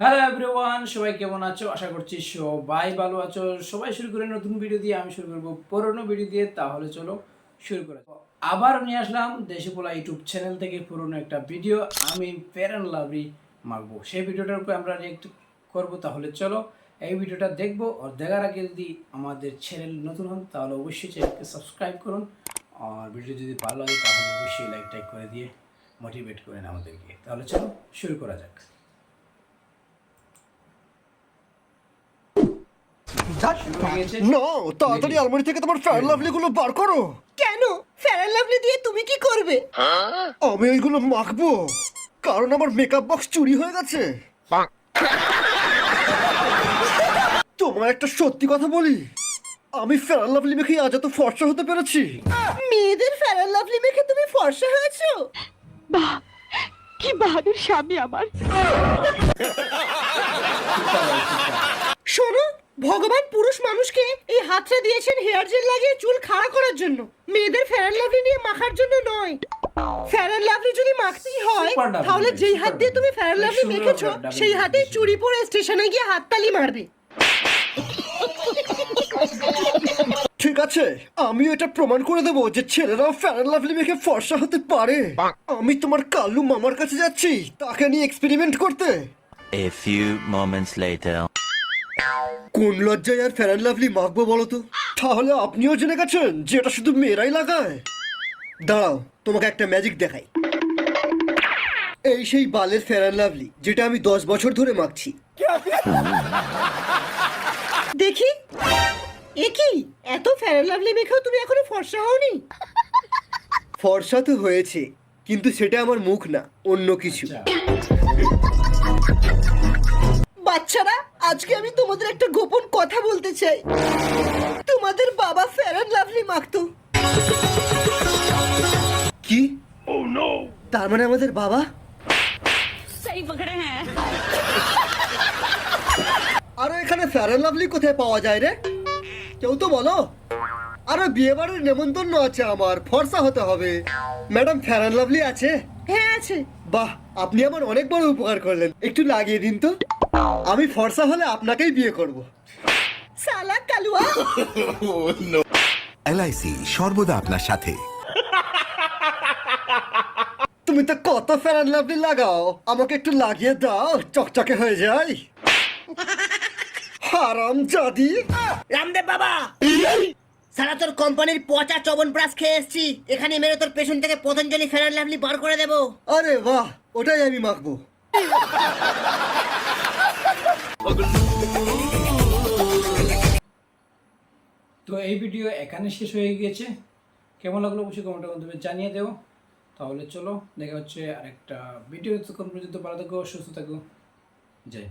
Hello everyone সবাই কেমন আছো? আশা করছি সবাই ভালো আছো। সবাই শুরু করে নতুন ভিডিও দিয়ে আমি শুরু করব পুরোনো ভিডিও দিয়ে, তাহলে চলো শুরু করে আবার নিয়ে আসলাম দেশিপোলা ইউটিউব চ্যানেল থেকে পুরোনো একটা ভিডিও আমি ফেয়ার অ্যান্ড লাভলি মাখবো। সেই ভিডিওটার উপর আমরা রিয়েক্ট করব, তাহলে চলো এই ভিডিওটা দেখব। আর দেখার আগে যদি আমাদের চ্যানেল নতুন হন, তাহলে অবশ্যই চ্যানেলকে সাবস্ক্রাইব করুন। আর ভিডিও যদি ভালো লাগে, তাহলে অবশ্যই লাইক টাইক করে দিয়ে মোটিভেট করেন আমাদেরকে। তাহলে চলো শুরু করা যাক। না তাড়াতাড়ি আলমারি থেকে তোমার ফ্যান লাভলি গুলো বার করো। কেন? ফেয়ার লাভলি দিয়ে তুমি কি করবে? আমি ওইগুলো মাখবো। কারণ আমার মেকআপ বক্স চুরি হয়ে গেছে। তোমার একটা সত্যি কথা বলি। আমি ফ্যান লাভলি মেখে আজ এত ফর্সা হতে পেরেছি। মেয়েদের ফেয়ার লাভলি মেখে তুমি ফর্সা হয়েছো? বাহ কি বাহাদুর স্বামী আমার। ভগবান পুরুষ মানুষকে এই হাতটা দিয়েছেন হেয়ার জেল লাগিয়ে চুল খাড়া করার জন্য মেয়েদের ফেয়ার লাভলি নিয়ে মাখার জন্য নয় ফেয়ার লাভলি যদি মাখতেই হয় তাহলে যেই হাত দিয়ে তুমি। ফেয়ার লাভলি মেখেছো সেই double। চুরি পরে স্টেশনে গিয়ে হাততালি মারবে ঠিক আছে আমি এটা প্রমাণ করে দেবো যে ছেলেরাও ফ্যান লাভলি মেখে ফর্সা হতে পারে আমি তোমার কালু মামার কাছে যাচ্ছি তাকে নিয়ে এক্সপেরিমেন্ট করতে A few moments later. কোন লজ্জায় আর ফ্যান লাভলি মাখবো বলো তো? তাহলে আপনিও জেনে গেছেন যে এটা শুধু মেয়েরাই লাগায়? দাঁড়াও তোমাকে একটা ম্যাজিক দেখাই। এই সেই বালের ফেয়ার লাভলি যেটা আমি দশ বছর ধরে মাখছি। দেখি। এ কি? এত ফেয়ার লাভলি মেখেও তুমি এখনও ফর্সা হওনি? ফর্সা তো হয়েছে কিন্তু সেটা আমার মুখ না অন্য কিছু। বাচ্চারা আজকে আমি তোমাদের একটা গোপন কথা বলতে চাই। তোমাদের বাবা ফেয়ার লাভলি মাখতো কি? তার মানে আমাদের বাবা? হ্যাঁ। আরে এখানে ফেয়ার লাভলি কোথায় পাওয়া যায় রে? কেউ তো বলো। আরে বিয়ে বাড়ির নেমন্তন্ন আছে আমার ফর্সা হতে হবে। ম্যাডাম ফেয়ার লাভলি আছে? হ্যাঁ আছে। বাহ আপনি আমার অনেক বড় উপকার করলেন। একটু লাগিয়ে দিন তো। আমি ফর্সা হলে আপনাকেই বিয়ে করব। সালা কালুয়া। এলআইসি সর্বদা আপনার সাথে। তুমি তো কত ফ্যান লাভলি লাগাও। আমাকে একটু লাগিয়ে দাও চকচকে হয়ে যায় হারাম জাদি। রামদেব বাবা। সারা তোর কোম্পানির পচা চবন ব্রাশ খেয়ে এসছি। এখানে মেরে তোর পেছন থেকে পতঞ্জলি ফেরার লাভলি বার করে দেবো। আরে বাহ ওটাই আমি মাখবো। তো এই ভিডিও এখানে শেষ হয়ে গিয়েছে। কেমন লাগল অবশ্যই কমেন্টের মাধ্যমে জানিয়ে দেও। তাহলে চলো, দেখা হচ্ছে আরেকটা ভিডিও তখন পর্যন্ত ভালো থাকো, সুস্থ থাকো। জয়।